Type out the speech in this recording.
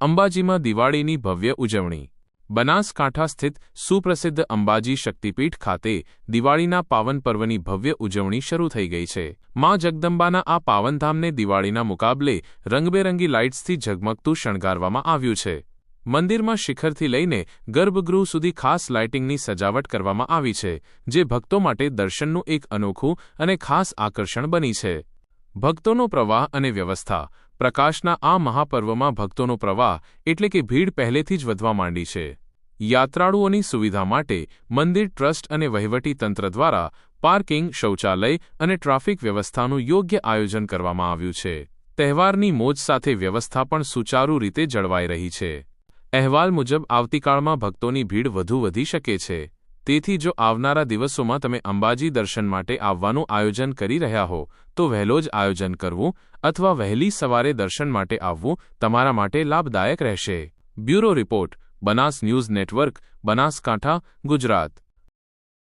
અંબાજીમાં દિવાળીની ભવ્ય ઉજવણી. બનાસકાંઠા સ્થિત સુપ્રસિદ્ધ અંબાજી શક્તિપીઠ ખાતે દિવાળીના પાવન પર્વની ભવ્ય ઉજવણી શરૂ થઈ ગઈ છે. મા જગદંબાના આ પાવનધામને દિવાળીના મુકાબલે રંગબેરંગી લાઇટ્સથી ઝગમગતું શણગારવામાં આવ્યું છે. મંદિરમાં શિખરથી લઈને ગર્ભગૃહ સુધી ખાસ લાઇટિંગની સજાવટ કરવામાં આવી છે, જે ભક્તો માટે દર્શનનું એક અનોખું અને ખાસ આકર્ષણ બની છે. ભક્તોનો પ્રવાહ અને વ્યવસ્થા પ્રકાશના આ મહાપર્વમાં ભક્તોનો પ્રવાહ એટલે કે ભીડ પહેલેથી જ વધવા માંડી છે. યાત્રાળુઓની સુવિધા માટે મંદિર ટ્રસ્ટ અને વહીવટી તંત્ર દ્વારા પાર્કિંગ, શૌચાલય અને ટ્રાફિક વ્યવસ્થાનું યોગ્ય આયોજન કરવામાં આવ્યું છે. તહેવારની મોજ સાથે વ્યવસ્થા પણ સુચારુ રીતે જળવાઈ રહી છે. અહેવાલ મુજબ, આવતીકાળમાં ભક્તોની ભીડ વધુ વધી શકે છે. તેથી જો આવનારા દિવસોમાં તમે અંબાજી દર્શન માટે આવવાનું આયોજન કરી રહ્યા હો, તો વહેલો જ આયોજન કરવું અથવા વહેલી સવારે દર્શન માટે આવવું તમારા માટે લાભદાયક રહેશે. Bureau report, Banas news network, Banaskantha, Gujarat.